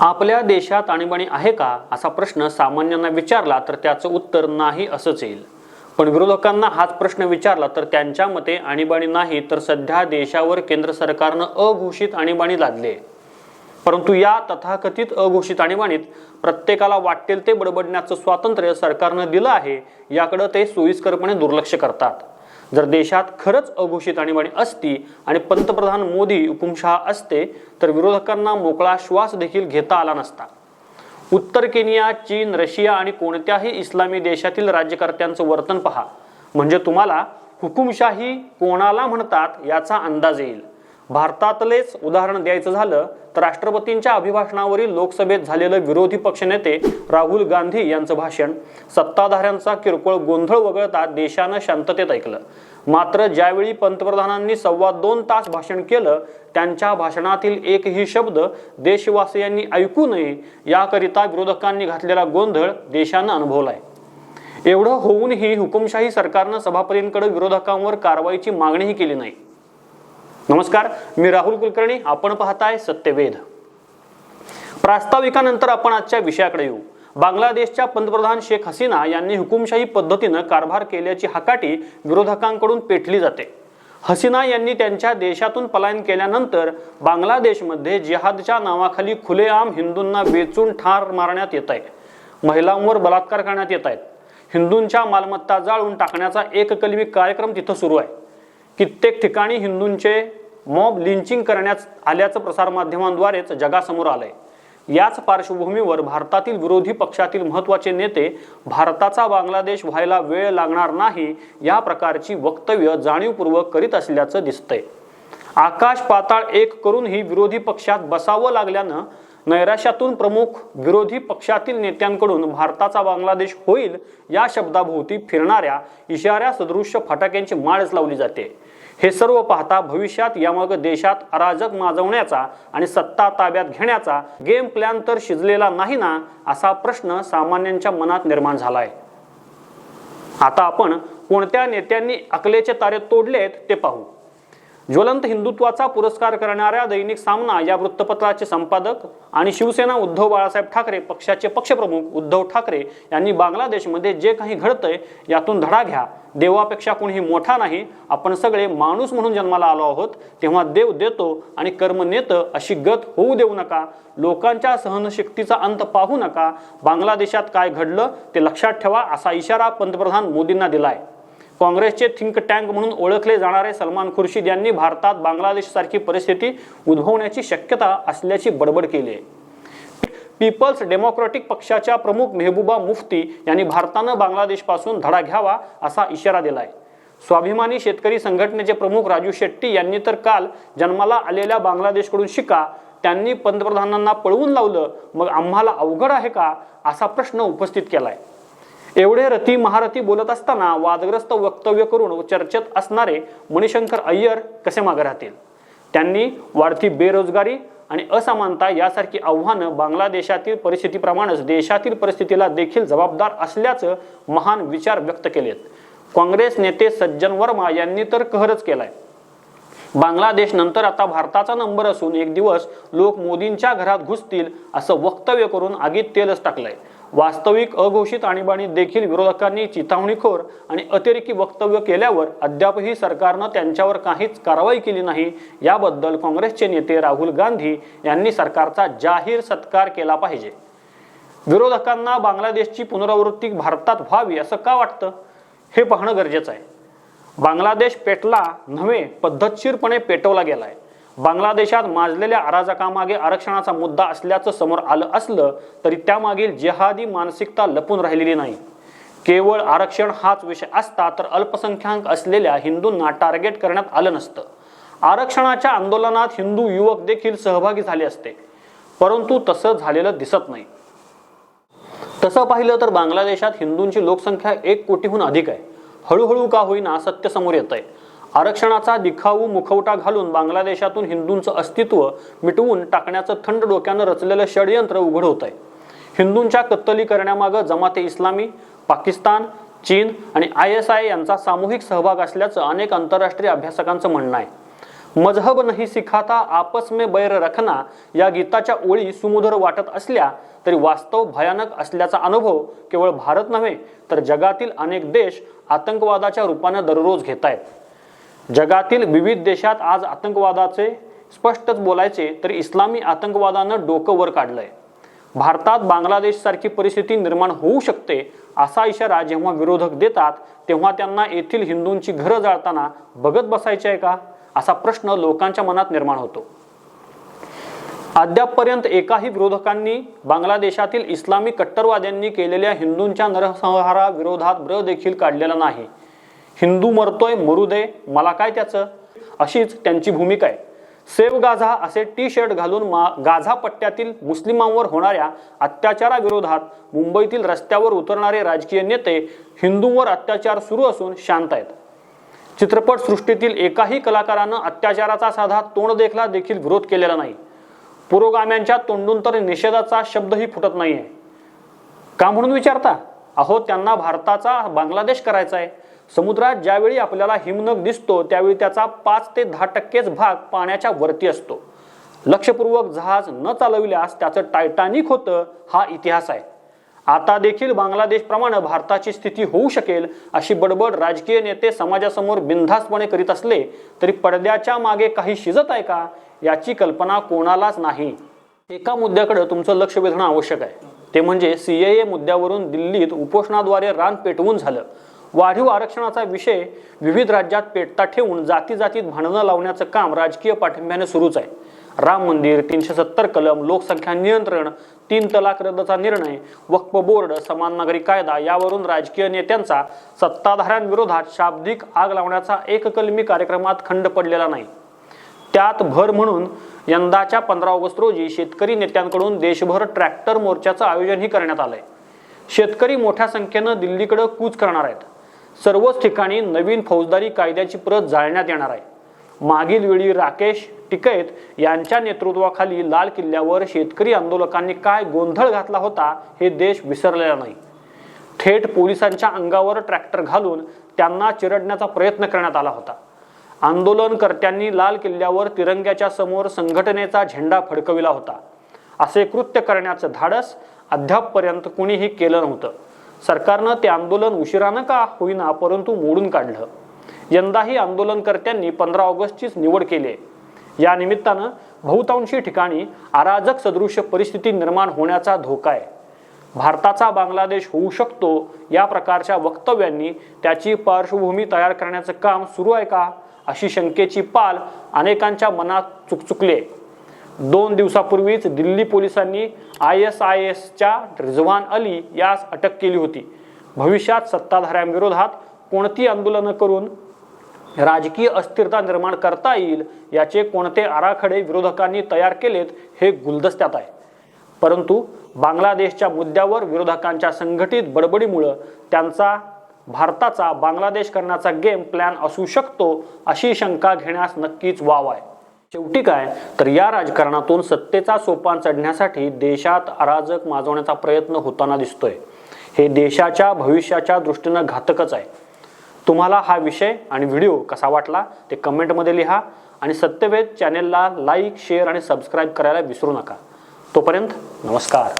आपल्या देशात आणीबाणी आहे का असा प्रश्न सामान्यांना विचारला तर त्याचं उत्तर नाही असंच येईल. पण विरोधकांना हाच प्रश्न विचारला तर त्यांच्या मते आणीबाणी नाही तर सध्या देशावर केंद्र सरकारनं अघोषित आणीबाणी लादले परंतु या तथाकथित अघोषित आणीबाणीत प्रत्येकाला वाटेल ते बडबडण्याचं स्वातंत्र्य सरकारनं दिलं आहे याकडं ते सोयीस्करपणे दुर्लक्ष करतात. जर देशात खरंच अघोषित आणीबाणी असती आणि पंतप्रधान मोदी हुकुमशहा असते तर विरोधकांना मोकळा श्वास देखील घेता आला नसता. उत्तर केनिया चीन रशिया आणि कोणत्याही इस्लामी देशातील राज्यकर्त्यांचं वर्तन पहा. म्हणजे तुम्हाला हुकुमशाही कोणाला म्हणतात याचा अंदाज येईल? भारतातलेच उदाहरण द्यायचं झालं तर राष्ट्रपतींच्या अभिभाषणावरील लोकसभेत झालेलं विरोधी पक्षनेते राहुल गांधी यांचं भाषण. सत्ताधाऱ्यांचा किरकोळ गोंधळ वगळता देशानं शांततेत ऐकलं. मात्र ज्यावेळी पंतप्रधानांनी सव्वा दोन तास भाषण केलं त्यांच्या भाषणातील एकही शब्द देशवासियांनी ऐकू नये याकरिता विरोधकांनी घातलेला गोंधळ देशानं अनुभवलाय. एवढं होऊनही हुकुमशाही सरकारनं सभापतींकडे विरोधकांवर कारवाईची मागणीही केली नाही. नमस्कार मी राहुल कुलकर्णी आपण पाहताय सत्यवेध. प्रास्ताविकानंतर आपण आजच्या विषयाकडे येऊ. बांगलादेशच्या पंतप्रधान शेख हसीना यांनी हुकुमशाही पद्धतीनं कारभार केल्याची हकाटी विरोधकांकडून पेटली जाते. हसीना यांनी त्यांच्या देशातून पलायन केल्यानंतर बांगलादेशमध्ये जिहादच्या नावाखाली खुलेआम हिंदूंना वेचून ठार मारण्यात येत आहे. महिलांवर बलात्कार करण्यात येत आहेत. हिंदूंच्या मालमत्ता जाळून टाकण्याचा एककलमी कार्यक्रम तिथं सुरू आहे. कित्येक ठिकाणी हिंदूंचे मॉब लिंचिंग करण्यात आल्याचं प्रसारमाध्यमांद्वारेच जगासमोर आलंय. याच पार्श्वभूमीवर भारतातील विरोधी पक्षातील महत्त्वाचे नेते भारताचा बांगलादेश व्हायला वेळ लागणार नाही या प्रकारची वक्तव्य जाणीवपूर्वक करीत असल्याचं दिसतंय. आकाश पाताळ एक करूनही विरोधी पक्षात बसावं लागल्यानं नैराश्यातून प्रमुख विरोधी पक्षातील नेत्यांकडून भारताचा बांगलादेश होईल या शब्दाभोवती फिरणाऱ्या इशाऱ्या सदृश्य फटाक्यांची माळच लावली जाते. हे सर्व पाहता भविष्यात यामग देशात अराजक माजवण्याचा आणि सत्ता ताब्यात घेण्याचा गेम प्लॅन तर शिजलेला नाही ना असा प्रश्न सामान्यांच्या मनात निर्माण झालाय. आता आपण कोणत्या नेत्यांनी अकलेचे तारे तोडलेत ते पाहू. ज्वलंत हिंदुत्वाचा पुरस्कार करणाऱ्या दैनिक सामना या वृत्तपत्राचे संपादक आणि शिवसेना उद्धव बाळासाहेब ठाकरे पक्षाचे पक्षप्रमुख उद्धव ठाकरे यांनी बांगलादेशमध्ये जे काही घडतंय यातून धडा घ्या. देवापेक्षा कोणीही मोठा नाही. आपण सगळे माणूस म्हणून जन्माला आलो आहोत. तेव्हा देव देतो आणि कर्म नेतं अशी गत होऊ देऊ नका. लोकांच्या सहनशक्तीचा अंत पाहू नका. बांगलादेशात काय घडलं ते लक्षात ठेवा असा इशारा पंतप्रधान मोदींना दिलाय. काँग्रेसचे थिंक टँक म्हणून ओळखले जाणारे सलमान खुर्शीद यांनी भारतात बांगलादेशसारखी परिस्थिती उद्भवण्याची शक्यता असल्याची बडबड केली आहे. पीपल्स डेमोक्रॅटिक पक्षाच्या प्रमुख मेहबूबा मुफ्ती यांनी भारतानं बांगलादेशपासून धडा घ्यावा असा इशारा दिलाय. स्वाभिमानी शेतकरी संघटनेचे प्रमुख राजू शेट्टी यांनी तर काल जन्माला आलेल्या बांगलादेशकडून शिका त्यांनी पंतप्रधानांना पळवून लावलं मग आम्हाला अवघड आहे का असा प्रश्न उपस्थित केला आहे एवढे रथी महारथी बोलत असताना वादग्रस्त वक्तव्य करून चर्चेत असणारे मणिशंकर अय्यर कसे मागे राहतील? त्यांनी वाढती बेरोजगारी आणि असमानता यासारखी आव्हानं बांगलादेशातील परिस्थितीप्रमाणेच देशातील परिस्थितीला देखील जबाबदार असल्याचं महान विचार व्यक्त केलेत. काँग्रेस नेते सज्जन वर्मा यांनी तर कहरच केलाय. बांगलादेश नंतर आता भारताचा नंबर असून एक दिवस लोक मोदींच्या घरात घुसतील असं वक्तव्य करून आगीत तेलच टाकलंय. वास्तविक अघोषित आणीबाणी देखील विरोधकांनी चिथावणीखोर आणि अतिरेकी वक्तव्य केल्यावर अद्यापही सरकारनं त्यांच्यावर काहीच कारवाई केली नाही. याबद्दल काँग्रेसचे नेते राहुल गांधी यांनी सरकारचा जाहीर सत्कार केला पाहिजे. विरोधकांना बांगलादेशची पुनरावृत्ती भारतात व्हावी असं का वाटतं? हे पाहणं गरजेचं आहे. बांगलादेश पेटला नव्हे पद्धतशीरपणे पेटवला गेला आहे बांगलादेशात माजलेल्या अराजकामागे आरक्षणाचा मुद्दा असल्याचं समोर आलं असलं तरी त्यामागील जिहादी मानसिकता लपून राहिलेली नाही. केवळ आरक्षण हाच विषय असता तर अल्पसंख्याक असलेल्या हिंदूंना टार्गेट करण्यात आलं नसतं. आरक्षणाच्या आंदोलनात हिंदू युवक देखील सहभागी झाले असते. परंतु तसं झालेलं दिसत नाही. तसं पाहिलं तर बांगलादेशात हिंदूंची लोकसंख्या एक कोटीहून अधिक आहे. हळूहळू का होईना सत्य समोर येत आहे आरक्षणाचा दिखाऊ मुखवटा घालून बांगलादेशातून हिंदूंचं अस्तित्व मिटवून टाकण्याचं थंड डोक्यानं रचलेलं षडयंत्र उघड होत आहे हिंदूंच्या कत्तली करण्यामागं जमाते इस्लामी पाकिस्तान चीन आणि आय एस आय यांचा सामूहिक सहभाग असल्याचं अनेक आंतरराष्ट्रीय अभ्यासकांचं म्हणणं आहे. मजहब नाही सिखाता आपस में बैर रखना या गीताच्या ओळी सुमधुर वाटत असल्या तरी वास्तव भयानक असल्याचा अनुभव केवळ भारत नव्हे तर जगातील अनेक देश आतंकवादाच्या रूपाने दररोज घेत आहेत जगातील विविध देशात आज आतंकवादाचे स्पष्टच बोलायचे तर इस्लामी आतंकवादानं डोकं वर काढलंय. भारतात बांगलादेशसारखी परिस्थिती निर्माण होऊ शकते असा इशारा जेव्हा विरोधक देतात तेव्हा त्यांना येथील हिंदूंची घरं जाळताना बघत बसायचे आहे का? असा प्रश्न लोकांच्या मनात निर्माण होतो. अद्यापपर्यंत एकाही विरोधकांनी बांगलादेशातील इस्लामी कट्टरवाद्यांनी केलेल्या हिंदूंच्या नरसंहाराविरोधात ब्र देखील काढलेला नाही. हिंदू मरतोय मरू दे मला काय त्याचं? अशीच त्यांची भूमिका आहे. सेव गाझा असे टी शर्ट घालून मा गाझा पट्ट्यातील मुस्लिमांवर होणाऱ्या अत्याचाराविरोधात मुंबईतील रस्त्यावर उतरणारे राजकीय नेते हिंदूंवर अत्याचार सुरू असून शांत आहेत. चित्रपट सृष्टीतील एकाही कलाकारानं अत्याचाराचा साधा तोंड देखला देखील विरोध केलेला नाही. पुरोगाम्यांच्या तोंडून तर निषेधाचा शब्दही फुटत नाहीये. का म्हणून विचारता? अहो त्यांना भारताचा बांगलादेश करायचा आहे. समुद्रात ज्यावेळी आपल्याला हिमनग दिसतो त्यावेळी त्याचा पाच ते दहा टक्केच भाग पाण्याच्या वरती असतो. लक्षपूर्वक जहाज न चालविल्यास त्याचं टायटॅनिक होतं हा इतिहास आहे. आता देखील बांगलादेशप्रमाणे भारताची स्थिती होऊ शकेल अशी बडबड राजकीय नेते समाजासमोर बिनधास्तपणे करीत असले तरी पडद्याच्या मागे काही शिजत आहे का याची कल्पना कोणालाच नाही. एका मुद्द्याकडे तुमचं लक्ष वेधणं आवश्यक आहे. ते म्हणजे सीएए मुद्द्यावरून दिल्लीत उपोषणाद्वारे रान पेटवून झालं. वाढीव आरक्षणाचा विषय विविध राज्यात पेटता ठेवून जाती जातीत भांडणं लावण्याचं काम राजकीय पाठिंब्याने सुरूच आहे. राम मंदिर तीनशे सत्तर कलम लोकसंख्या नियंत्रण तीन तलाक रद्दचा निर्णय वक्फ बोर्ड समान नागरी कायदा यावरून राजकीय नेत्यांचा सत्ताधाऱ्यांविरोधात शाब्दिक आग लावण्याचा एककलमी कार्यक्रमात खंड पडलेला नाही. त्यात भर म्हणून यंदाच्या पंधरा ऑगस्ट रोजी शेतकरी नेत्यांकडून देशभर ट्रॅक्टर मोर्चाचं आयोजनही करण्यात आलंय. शेतकरी मोठ्या संख्येनं दिल्लीकडे कूच करणार आहेत. सर्वच ठिकाणी नवीन फौजदारी कायद्याची प्रत जाळण्यात येणार आहे. मागील वेळी राकेश टिकैत यांच्या नेतृत्वाखाली लाल किल्ल्यावर शेतकरी आंदोलकांनी काय गोंधळ घातला होता हे देश विसरलेला नाही. थेट पोलिसांच्या अंगावर ट्रॅक्टर घालून त्यांना चिरडण्याचा प्रयत्न करण्यात आला होता. आंदोलनकर्त्यांनी लाल किल्ल्यावर तिरंग्याच्या समोर संघटनेचा झेंडा फडकविला होता. असे कृत्य करण्याचं धाडस अद्यापपर्यंत कुणीही केलं नव्हतं. सरकारनं ते आंदोलन उशिरानं का होईना परंतु मोडून काढलं. यंदाही आंदोलनकर्त्यांनी पंधरा ऑगस्टचीच निवड केली. आहे या निमित्तानं बहुतांशी ठिकाणी अराजक सदृश्य परिस्थिती निर्माण होण्याचा धोका आहे. भारताचा बांगलादेश होऊ शकतो या प्रकारच्या वक्तव्यांनी त्याची पार्श्वभूमी तयार करण्याचं काम सुरू आहे का अशी शंकेची पाल अनेकांच्या मनात चुकचुकली आहे. दोन दिवसापूर्वीच दिल्ली पोलिसांनी आय एस आय एसच्या रिझवान अली यास अटक केली होती. भविष्यात सत्ताधाऱ्यांविरोधात कोणती आंदोलनं करून राजकीय अस्थिरता निर्माण करता येईल याचे कोणते आराखडे विरोधकांनी तयार केलेत हे गुलदस्त्यात आहे. परंतु बांगलादेशच्या मुद्द्यावर विरोधकांच्या संघटित बडबडीमुळं त्यांचा भारताचा बांगलादेश करण्याचा गेम प्लॅन असू शकतो अशी शंका घेण्यास नक्कीच वाव आहे. शेवटी काय? तर या राजकारणातून सत्तेचा सोपान चढण्यासाठी देशात अराजक माजवण्याचा प्रयत्न होताना दिसतोय. हे देशाच्या भविष्याच्या दृष्टीनं घातकच आहे. तुम्हाला हा विषय आणि व्हिडिओ कसा वाटला ते कमेंटमध्ये लिहा आणि सत्यवेद चॅनेलला लाईक शेअर आणि सबस्क्राईब करायला विसरू नका. तोपर्यंत नमस्कार.